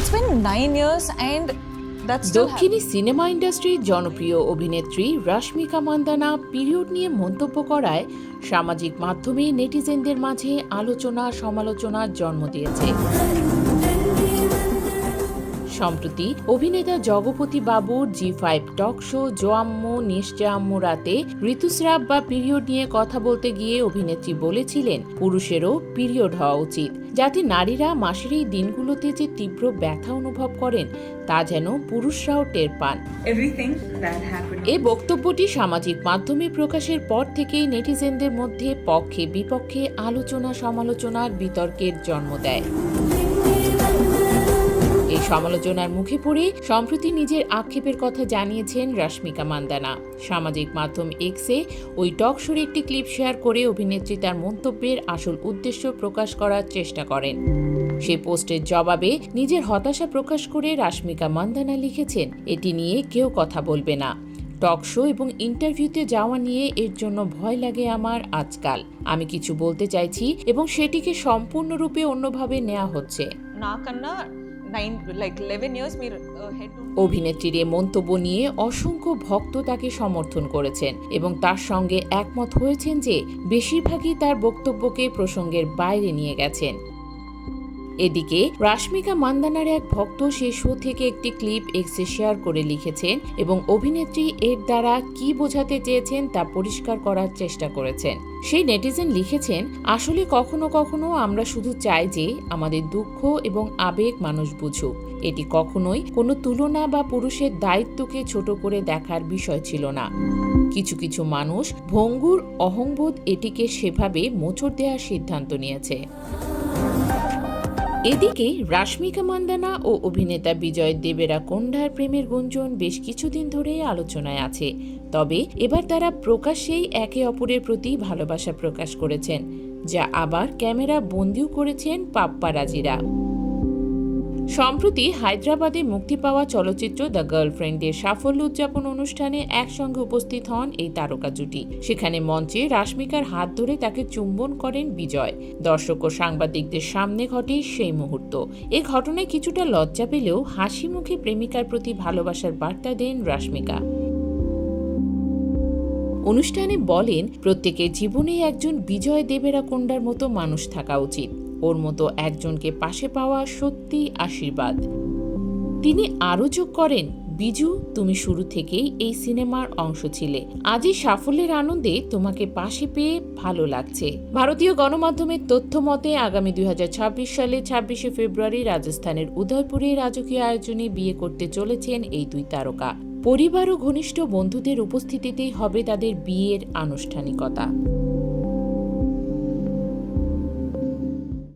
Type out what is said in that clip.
It's been nine years দক্ষিণী cinema ইন্ডাস্ট্রির জনপ্রিয় অভিনেত্রী রাশ্মিকা মান্দানা পিরিয়ড নিয়ে মন্তব্য করায় সামাজিক মাধ্যমে নেটিজেনদের মাঝে আলোচনা সমালোচনার জন্ম দিয়েছে। সম্প্রতি অভিনেতা জগপতি বাবুর জি ফাইভ টক শো জোয়াম্মু নিশ্চাম্মু রাতে ঋতুস্রাব বা পিরিয়ড নিয়ে কথা বলতে গিয়ে অভিনেত্রী বলেছিলেন পুরুষেরও পিরিয়ড হওয়া উচিত। যাতে নারীরা মাসের এই দিনগুলোতে যে তীব্র ব্যথা অনুভব করেন তা যেন পুরুষরাও টের পান। এ বক্তব্যটি সামাজিক মাধ্যমে প্রকাশের পর থেকেই নেটিজেনদের মধ্যে পক্ষে বিপক্ষে আলোচনা সমালোচনার বিতর্কের জন্ম দেয়। এই সমালোচনার মুখে পড়ে সম্প্রতি নিজের আক্ষেপের কথা জানিয়েছেন রাশ্মিকা মান্দানা। সামাজিক মাধ্যম এক্সে ওই টক শোর একটি ক্লিপ শেয়ার করে অভিনেত্রী তার মন্তব্যের আসল উদ্দেশ্য প্রকাশ করার চেষ্টা করেন। সেই পোস্টের জবাবে নিজের হতাশা প্রকাশ করে রাশ্মিকা মান্দানা লিখেছেন, এটি নিয়ে কেউ কথা বলবে না। টক শো এবং ইন্টারভিউতে যাওয়া নিয়ে এর জন্য ভয় লাগে আমার আজকাল। আমি কিছু বলতে চাইছি এবং সেটিকে সম্পূর্ণরূপে অন্যভাবে নেওয়া হচ্ছে। না কান্না লাইক অভিনেত্রীর এ মন্তব্য নিয়ে অসংখ্য ভক্ত তাকে সমর্থন করেছেন এবং তার সঙ্গে একমত হয়েছেন যে বেশিরভাগই তার বক্তব্যকে প্রসঙ্গের বাইরে নিয়ে গেছেন। এদিকে রাশ্মিকা মান্দানার এক ভক্ত সেই শো থেকে একটি ক্লিপ এক্সে শেয়ার করে লিখেছেন এবং অভিনেত্রী এর দ্বারা কি বোঝাতে চেয়েছেন তা পরিষ্কার করার চেষ্টা করেছেন। সেই নেটিজেন লিখেছেন, আসলে কখনো কখনো আমরা শুধু চাই যে আমাদের দুঃখ এবং আবেগ মানুষ বুঝুক। এটি কখনোই কোনো তুলনা বা পুরুষের দায়িত্বকে ছোট করে দেখার বিষয় ছিল না। কিছু কিছু মানুষ ভঙ্গুর অহংবোধ এটিকে সেভাবে মোচড় দেওয়ার সিদ্ধান্ত নিয়েছে। এদিকে রাশ্মিকা মান্দানা ও অভিনেতা বিজয় দেবেরা কোন্ডার প্রেমের গুঞ্জন বেশ কিছুদিন ধরে আলোচনায় আছে। তবে এবার তারা প্রকাশ্যেই একে অপরের প্রতি ভালোবাসা প্রকাশ করেছেন, যা আবার ক্যামেরা বন্দিও করেছেন পাপ্পারাজিরা সম্প্রতি হায়দ্রাবাদে মুক্তি পাওয়া চলচ্চিত্র দ্য গার্লফ্রেন্ডের সাফল্য উদযাপন অনুষ্ঠানে একসঙ্গে উপস্থিত হন এই তারকা জুটি। সেখানে মঞ্চে রাশ্মিকার হাত ধরে তাকে চুম্বন করেন বিজয়। দর্শক ও সাংবাদিকদের সামনে ঘটে সেই মুহূর্ত। এ ঘটনায় কিছুটা লজ্জা পেলেও হাসি মুখে প্রেমিকার প্রতি ভালোবাসার বার্তা দেন রাশমিকা। অনুষ্ঠানে বলেন, প্রত্যেকের জীবনে একজন বিজয় দেবেরা কোন্ডার মতো মানুষ থাকা উচিত। ওর মতো একজনকে পাশে পাওয়া সত্যি আশীর্বাদ। তিনি আরও যোগ করেন, বিজু, তুমি শুরু থেকেই এই সিনেমার অংশ ছিলে। আজই সাফল্যের আনন্দে তোমাকে পাশে পেয়ে ভালো লাগছে। ভারতীয় গণমাধ্যমের তথ্য মতে, আগামী দুই হাজার ছাব্বিশ সালে ছাব্বিশে ফেব্রুয়ারি রাজস্থানের উদয়পুরে রাজকীয় আয়োজনে বিয়ে করতে চলেছেন এই দুই তারকা। পরিবার ও ঘনিষ্ঠ বন্ধুদের উপস্থিতিতেই হবে তাদের বিয়ের আনুষ্ঠানিকতা।